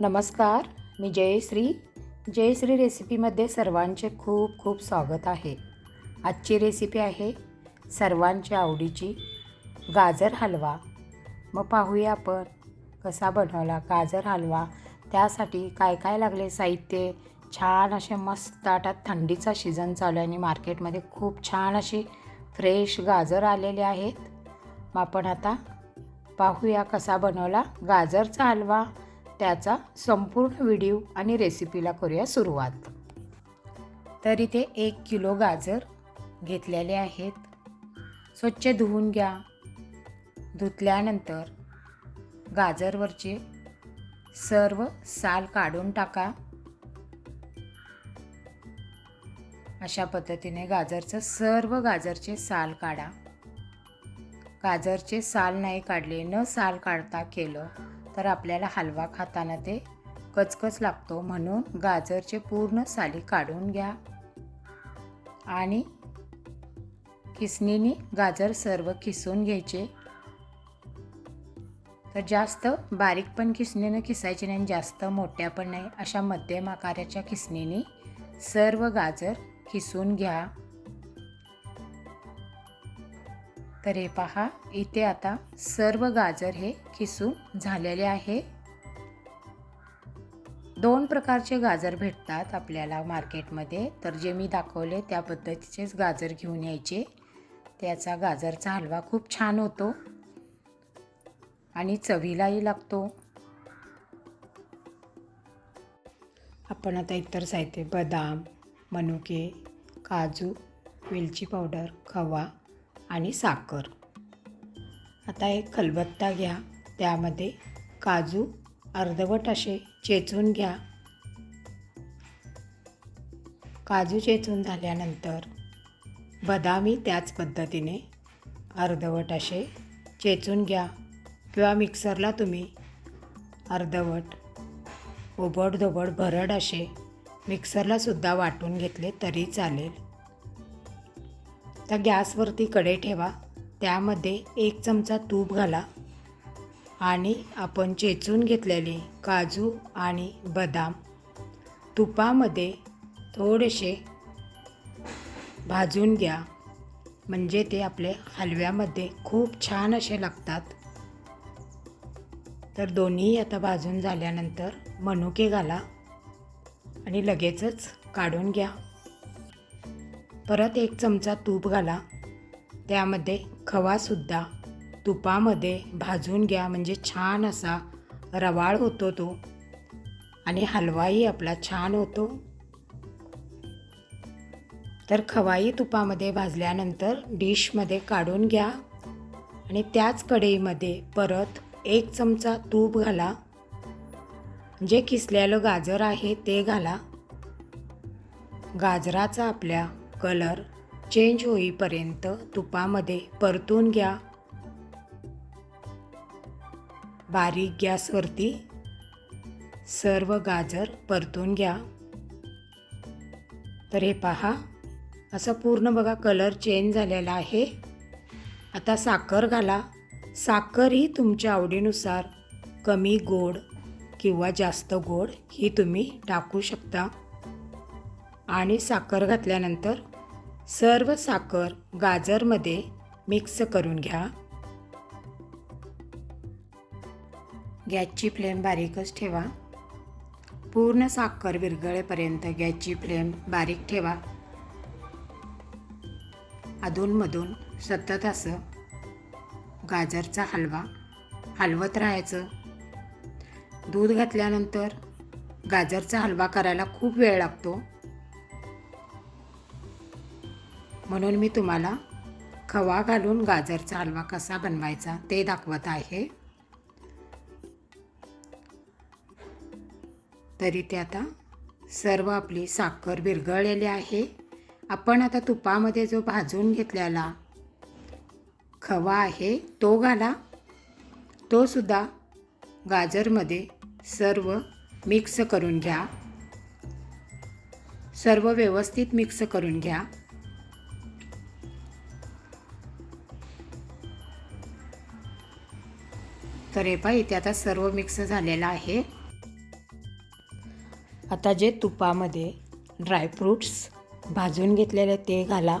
नमस्कार मी जयश्री. जयश्री रेसिपीमध्ये सर्वांचे खूप खूप स्वागत आहे. आजची रेसिपी आहे सर्वांच्या आवडीची गाजर हलवा. मग पाहूया आपण कसा बनवला गाजर हलवा त्यासाठी काय काय लागले साहित्य? छान असे मस्त आता थंडीचा सीझन चालू आहे आणि मार्केटमध्ये खूप छान असे फ्रेश गाजर आलेले आहेत. मग आपण आता पाहूया कसा बनवला गाजरचा हलवा. त्याचा संपूर्ण व्हिडिओ आणि रेसिपीला करूया सुरुवात. तर इथे एक किलो गाजर घेतलेले आहेत. स्वच्छ धुवून घ्या. धुतल्यानंतर गाजरवरचे सर्व साल काढून टाका. अशा पद्धतीने गाजरचं सर्व गाजरचे साल काढा. गाजरचे साल नाही काढले न साल काढता केलं तर आपल्याला हलवा खाताना ते कचकच लागतो. म्हणून गाजरचे पूर्ण साली काढून घ्या. आणि किसणीने गाजर सर्व किसून घ्यायचे. तर जास्त बारीक पण किसणीनं किसायचे नाही जास्त मोठ्या पण नाही. अशा मध्यम आकाराच्या किसणीने सर्व गाजर किसून घ्या. तर हे पहा इथे आता सर्व गाजर हे किसून झालेले आहे. दोन प्रकारचे गाजर भेटतात आपल्याला मार्केटमध्ये. तर जे मी दाखवले त्या पद्धतीचेच गाजर घेऊन यायचे. त्याचा गाजरचा हलवा खूप छान होतो. आणि चवीलाही लागतो. आपण आता इतर साहित्य बदाम मनुके काजू वेलची पावडर खवा आणि साखर. आता एक खलबत्ता घ्या. त्यामध्ये काजू अर्धवट असे चेचून घ्या. काजू चेचून झाल्यानंतर बदामी त्याच पद्धतीने अर्धवट असे चेचून घ्या. किंवा मिक्सरला तुम्ही अर्धवट ओबडधोबड भरड असे मिक्सरलासुद्धा वाटून घेतले तरी चालेल. त्या गॅसवरती कढई ठेवा. त्यामध्ये एक चमचा तूप घाला. आणि आपण चेचून घेतलेले काजू आणि बदाम. तुपामध्ये थोडेसे भाजून घ्या. म्हणजे ते आपले हलव्यामध्ये खूप छान असे लागतात. तर दोन्ही आता भाजून झाल्यानंतर मनुके घाला. आणि लगेचच काढून घ्या. परत एक चमचा तूप घाला. त्यामध्ये खवासुद्धा. तुपामध्ये भाजून घ्या म्हणजे छान असा रवाळ होतो तो. आणि हलवाही आपला छान होतो. तर खवाई तुपामध्ये भाजल्यानंतर डिशमध्ये काढून घ्या. आणि त्याच कढईमध्ये परत एक चमचा तूप घाला. जे किसलेलं गाजर आहे ते घाला. गाजराचा आपल्या कलर चेंज होईपर्यंत तुपामध्ये परतून घ्या. बारीक गॅसवरती सर्व गाजर परतून घ्या. तर हे पहा असं पूर्ण बघा कलर चेंज झालेला आहे. आता साखर घाला. साखर ही तुमच्या आवडीनुसार कमी गोड किंवा जास्त गोड ही तुम्ही टाकू शकता. आणि साखर घातल्यानंतर सर्व साखर गाजरमध्ये मिक्स करून घ्या. गॅसची फ्लेम बारीकच ठेवा. पूर्ण साखर विरघळेपर्यंत गॅसची फ्लेम बारीक ठेवा. अधूनमधून सतत असं गाजरचा हलवा हलवत राहायचं. दूध घातल्यानंतर गाजरचा हलवा करायला खूप वेळ लागतो. म्हणून मी तुम्हाला खवा घालून गाजरचा हलवा कसा बनवायचा ते दाखवत आहे. तरी ते आता सर्व आपली साखर विरघळलेली आहे. आपण आता तुपामध्ये जो भाजून घेतलेला खवा आहे तो घाला. तो सुद्धा गाजरमध्ये सर्व मिक्स करून घ्या. सर्व व्यवस्थित मिक्स करून घ्या. तर हे पहा इथे आता सर्व मिक्स झालेलं आहे. आता जे तुपामध्ये ड्रायफ्रूट्स भाजून घेतलेले ते घाला.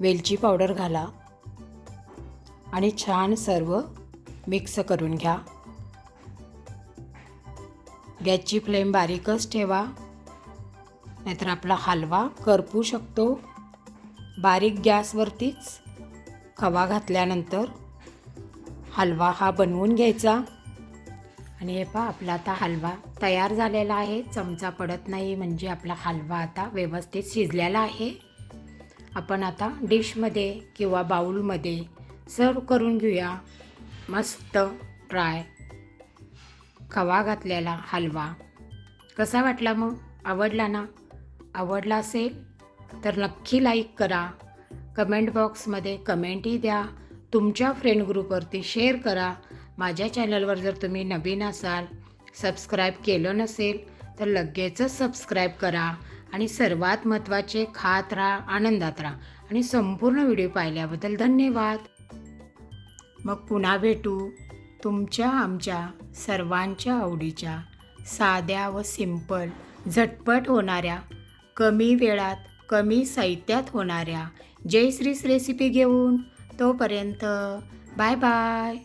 वेलची पावडर घाला. आणि छान सर्व मिक्स करून घ्या. गॅसची फ्लेम बारीकच ठेवा. नाहीतर आपला हलवा करपू शकतो. बारीक गॅसवरतीच खवा घातल्यानंतर हलवा हा बनवून घ्यायचा. आणि हे पहा आपला आता हलवा तयार झालेला आहे. चमचा पडत नाही म्हणजे आपला हलवा आता व्यवस्थित शिजलेला आहे. आपण आता डिशमध्ये किंवा बाऊलमध्ये सर्व करून घेऊया. मस्त ड्राय खवा घातलेला हलवा. कसा वाटला मग? आवडला ना? आवडला असेल तर नक्की लाईक करा. कमेंट बॉक्समध्ये कमेंटही द्या. तुमच्या फ्रेंड ग्रुपवरती शेअर करा. माझ्या चॅनलवर जर तुम्ही नवीन असाल सबस्क्राईब केलं नसेल तर लगेचच सबस्क्राईब करा आणि सर्वात महत्त्वाचे खात राहा आनंदात राहा. आणि संपूर्ण व्हिडिओ पाहिल्याबद्दल धन्यवाद. मग पुन्हा भेटू तुमच्या आमच्या सर्वांच्या आवडीच्या साध्या व सिंपल झटपट होणाऱ्या कमी वेळात कमी साहित्यात होणाऱ्या जयश्रीस रेसिपी घेऊन. तोपर्यंत बाय बाय.